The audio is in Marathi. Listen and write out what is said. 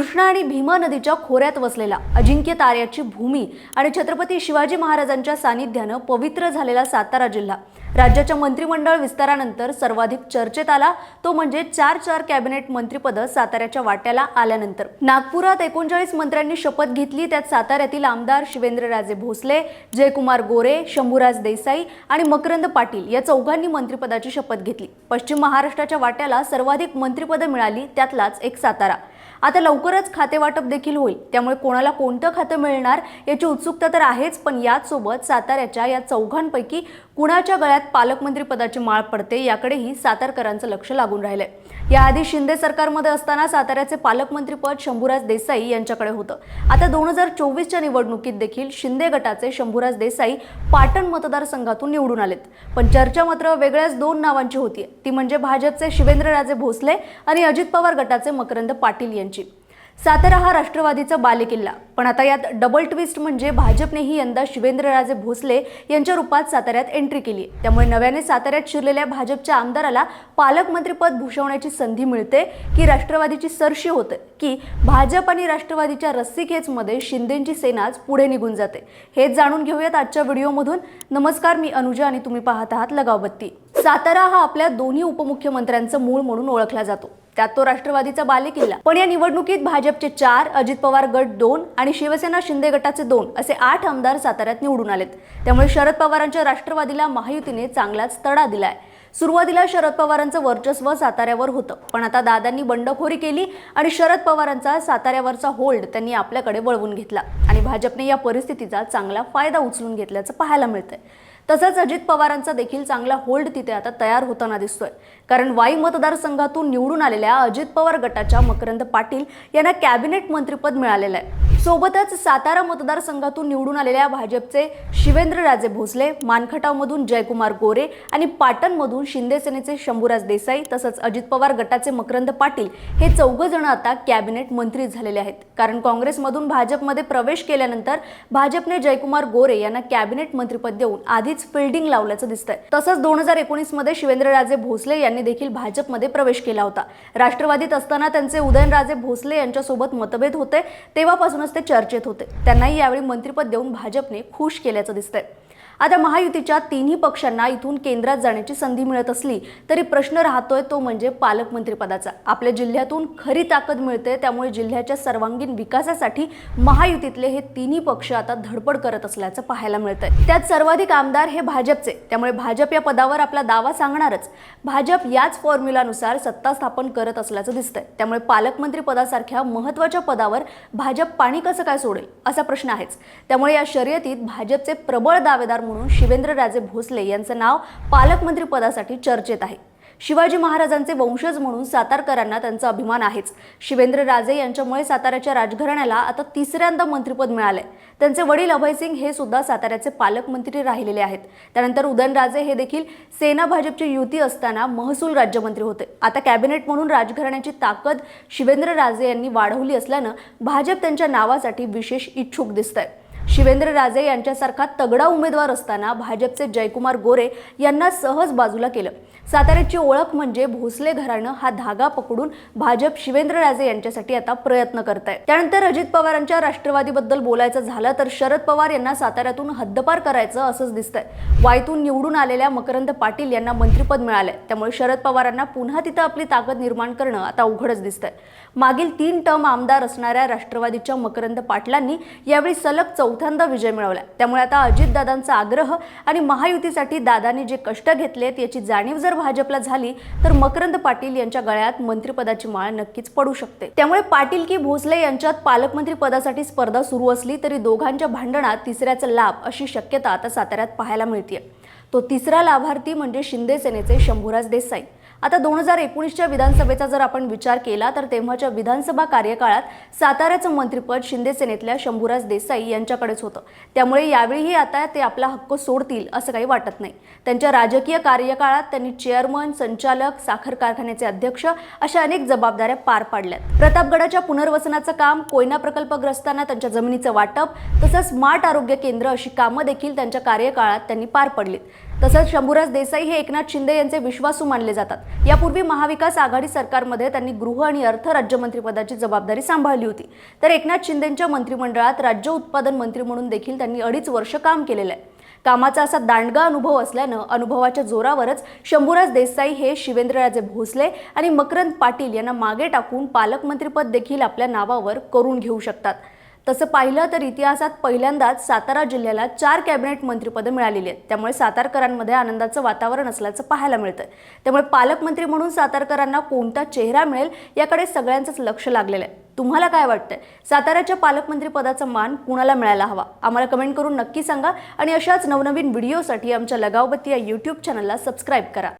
कृष्णा आणि भीमा नदीच्या खोऱ्यात वसलेला अजिंक्य ताऱ्याची भूमी आणि छत्रपती शिवाजी महाराजांच्या सानिध्यानं पवित्र झालेला सातारा जिल्हा. राज्याच्या मंत्रिमंडळ विस्तारानंतर सर्वाधिक चर्चेत आला तो म्हणजे चार चार कॅबिनेट मंत्रिपदं साताऱ्याच्या वाट्याला आल्यानंतर. नागपुरात एकोणचाळीस मंत्र्यांनी शपथ घेतली त्यात साताऱ्यातील आमदार शिवेंद्रराजे भोसले जयकुमार गोरे शंभूराज देसाई आणि मकरंद पाटील या चौघांनी मंत्रिपदाची शपथ घेतली. पश्चिम महाराष्ट्राच्या वाट्याला सर्वाधिक मंत्रिपदं मिळाली त्यातलाच एक सातारा. आता लवकरच खातेवाटप देखील होईल. त्यामुळे कोणाला कोणतं खातं मिळणार याची उत्सुकता तर आहेच पण याचसोबत साताऱ्याच्या या चौघांपैकी कुणाच्या गळ्यात पालकमंत्री पदाची माळ पडते याकडेही सातारकरांचं लक्ष लागून राहिलंय. याआधी शिंदे सरकारमध्ये असताना साताऱ्याचे पालकमंत्रीपद शंभूराज देसाई यांच्याकडे होतं. आता दोन हजार चोवीसच्या निवडणुकीत देखील शिंदे गटाचे शंभूराज देसाई पाटण मतदारसंघातून निवडून आलेत. पण चर्चा मात्र वेगळ्याच दोन नावांची होती. ती म्हणजे भाजपचे शिवेंद्रराजे भोसले आणि अजित पवार गटाचे मकरंद पाटील यांची. सातारा हा राष्ट्रवादीचा बालेकिल्ला. पण आता यात डबल ट्विस्ट म्हणजे भाजपनेही यंदा शिवेंद्रराजे भोसले यांच्या रूपात साताऱ्यात एंट्री केली त्यामुळे नव्याने साताऱ्यात शिरलेल्या भाजपच्या आमदाराला पालकमंत्रीपद भूषवण्याची संधी मिळते की राष्ट्रवादीची सरशी होते की भाजप आणि राष्ट्रवादीच्या रस्सीखेचमध्ये शिंदेंची सेनाच पुढे निघून जाते. हेच जाणून घेऊयात आजच्या व्हिडिओमधून. नमस्कार मी अनुजा आणि तुम्ही पाहत आहात लगावबत्ती. सातारा हा आपल्या दोन्ही उपमुख्यमंत्र्यांचं मूळ म्हणून ओळखला जातो. त्यात तो राष्ट्रवादीचा बालेकिल्ला. पण या निवडणुकीत भाजपचे चार अजित पवार गट दोन आणि शिवसेना शिंदे गटाचे दोन असे आठ आमदार साताऱ्यात निवडून आलेत. त्यामुळे शरद पवारांच्या राष्ट्रवादीला महायुतीने चांगलाच तडा दिलाय. सुरुवातीला शरद पवारांचं वर्चस्व साताऱ्यावर होतं. पण आता दादांनी बंडखोरी केली आणि शरद पवारांचा साताऱ्यावरचा होल्ड त्यांनी आपल्याकडे वळवून घेतला. आणि भाजपने या परिस्थितीचा चांगला फायदा उचलून घेतल्याचं पाहायला मिळतंय. तसंच अजित पवारांचा देखील चांगला होल्ड तिथे आता तयार होताना दिसतोय. कारण वाई मतदारसंघातून निवडून आलेल्या अजित पवार गटाच्या मकरंद पाटील यांना कॅबिनेट मंत्रिपद मिळालेलं आहे. सोबतच सातारा मतदारसंघातून निवडून आलेल्या भाजपचे शिवेंद्रराजे भोसले मानखटावमधून जयकुमार गोरे आणि पाटणमधून शिंदेसेनेचे शंभूराज देसाई तसंच अजित पवार गटाचे मकरंद पाटील हे चौघ जण आता कॅबिनेट मंत्री झालेले आहेत. कारण काँग्रेसमधून भाजपमध्ये प्रवेश केल्यानंतर भाजपने जयकुमार गोरे यांना कॅबिनेट मंत्रीपद देऊन आधीच फिल्डिंग लावल्याचं दिसतंय. तसंच दोन हजार एकोणीसमध्ये शिवेंद्रराजे भोसले यांनी देखील भाजपमध्ये प्रवेश केला होता. राष्ट्रवादीत असताना त्यांचे उदयनराजे भोसले यांच्यासोबत मतभेद होते. तेव्हापासूनच ते चर्चेत होते. त्यांनाही यावेळी मंत्रिपद देऊन भाजपने खुश केल्याचं दिसतंय. आता महायुतीच्या तिन्ही पक्षांना इथून केंद्रात जाण्याची संधी मिळत असली तरी प्रश्न राहतोय तो म्हणजे पालकमंत्रीपदाचा. आपल्या जिल्ह्यातून खरी ताकद मिळते त्यामुळे जिल्ह्याच्या सर्वांगीण विकासासाठी महायुतीतले हे तिन्ही पक्ष आता धडपड करत असल्याचं पाहायला मिळतंय. त्यात सर्वाधिक आमदार हे भाजपचे त्यामुळे भाजप या पदावर आपला दावा सांगणारच. भाजप याच फॉर्म्युलानुसार सत्ता स्थापन करत असल्याचं दिसतंय. त्यामुळे पालकमंत्री पदासारख्या महत्त्वाच्या पदावर भाजप पाणी कसं काय सोडेल असा प्रश्न आहेच. त्यामुळे या शर्यतीत भाजपचे प्रबळ दावेदार म्हणून शिवेंद्रराजे भोसले यांचं नाव पालकमंत्री पदासाठी चर्चेत आहे. शिवाजी महाराजांचे वंशज म्हणून सातारकरांना त्यांचा अभिमान आहेच. शिवेंद्रराजे यांच्यामुळे साताऱ्याच्या राजघराण्याला आता तिसऱ्यांदा मंत्रिपद मिळालंय. त्यांचे वडील अभयसिंग हे सुद्धा साताऱ्याचे पालकमंत्री राहिलेले आहेत. त्यानंतर उदयनराजे हे देखील सेना भाजपची युती असताना महसूल राज्यमंत्री होते. आता कॅबिनेट म्हणून राजघराण्याची ताकद शिवेंद्रराजे यांनी वाढवली असल्यानं भाजप त्यांच्या नावासाठी विशेष इच्छुक दिसत आहे शिवेंद्रराजे यांच्यासारखा तगडा उमेदवार असताना भाजपचे जयकुमार गोरे यांना सहज बाजूला केलं. साताऱ्याची ओळख म्हणजे भोसले घराणं हा धागा पकडून भाजप शिवेंद्रराजे यांच्यासाठी आता प्रयत्न करत आहे त्यानंतर अजित पवारांच्या राष्ट्रवादीबद्दल बोलायचं झालं तर शरद पवार यांना साताऱ्यातून हद्दपार करायचं असंच दिसतंय. वाईतून निवडून आलेल्या मकरंद पाटील यांना मंत्रिपद मिळालंय. त्यामुळे शरद पवारांना पुन्हा तिथं आपली ताकद निर्माण करणं आता अवघडच दिसतंय. मागील तीन टर्म आमदार असणाऱ्या राष्ट्रवादीच्या मकरंद पाटलांनी यावेळी सलग चौथ्यांदा विजय मिळवला त्यामुळे आता अजितदादांचा आग्रह आणि महायुतीसाठी दादांनी जे कष्ट घेतलेत याची जाणीव जर भाजपला झाली तर मकरंद पाटील यांच्या गळ्यात मंत्रिपदाची माळ नक्कीच पडू शकते. त्यामुळे पाटील की भोसले यांच्यात पालकमंत्री पदासाठी स्पर्धा सुरू असली तरी दोघांच्या भांडणात तिसऱ्याचा लाभ अशी शक्यता आता साताऱ्यात पाहायला मिळते तो तिसरा लाभार्थी म्हणजे शिंदे सेनेचे शंभूराज देसाई. आता दोन हजार एकोणीसच्या विधानसभेचा जर आपण विचार केला तर तेव्हाच्या विधानसभा कार्यकाळात साताऱ्याचं मंत्रिपद शिंदे सेनेतल्या शंभूराज देसाई यांच्याकडेच होतं. त्यामुळे यावेळीही आता ते आपला हक्क सोडतील असं काही वाटत नाही. त्यांच्या राजकीय कार्यकाळात त्यांनी चेअरमन संचालक साखर कारखान्याचे अध्यक्ष अशा अनेक जबाबदाऱ्या पार पाडल्यात. प्रतापगडाच्या पुनर्वसनाचं काम कोयना प्रकल्पग्रस्तांना त्यांच्या जमिनीचं वाटप तसंच स्मार्ट आरोग्य केंद्र अशी कामं देखील त्यांच्या कार्यकाळात त्यांनी पार पडलीत. तसंच शंभूराज देसाई हे एकनाथ शिंदे यांचे विश्वासू मानले जातात. यापूर्वी महाविकास आघाडी सरकारमध्ये त्यांनी गृह आणि अर्थ राज्यमंत्रीपदाची जबाबदारी सांभाळली होती. तर एकनाथ शिंदेंच्या मंत्रिमंडळात राज्य उत्पादन मंत्री म्हणून देखील त्यांनी अडीच वर्ष काम केलेलं आहे. कामाचा असा दांडगा अनुभव असल्यानं अनुभवाच्या जोरावरच शंभूराज देसाई हे शिवेंद्रराजे भोसले आणि मकरंद पाटील यांना मागे टाकून पालकमंत्रीपद देखील आपल्या नावावर करून घेऊ शकतात. तसं पाहिलं तर इतिहासात पहिल्यांदाच सातारा जिल्ह्याला चार कॅबिनेट मंत्रिपदं मिळालेली आहेत. त्यामुळे सातारकरांमध्ये आनंदाचं वातावरण असल्याचं पाहायला मिळतं त्यामुळे पालकमंत्री म्हणून सातारकरांना कोणता चेहरा मिळेल याकडे सगळ्यांचंच लक्ष लागलेलं आहे. तुम्हाला काय वाटतंय? साताऱ्याच्या पालकमंत्री पदाचा मान कुणाला मिळायला हवा? आम्हाला कमेंट करून नक्की सांगा आणि अशाच नवनवीन व्हिडिओसाठी आमच्या लगावबत्ती या यूट्यूब चॅनलला सबस्क्राईब करा.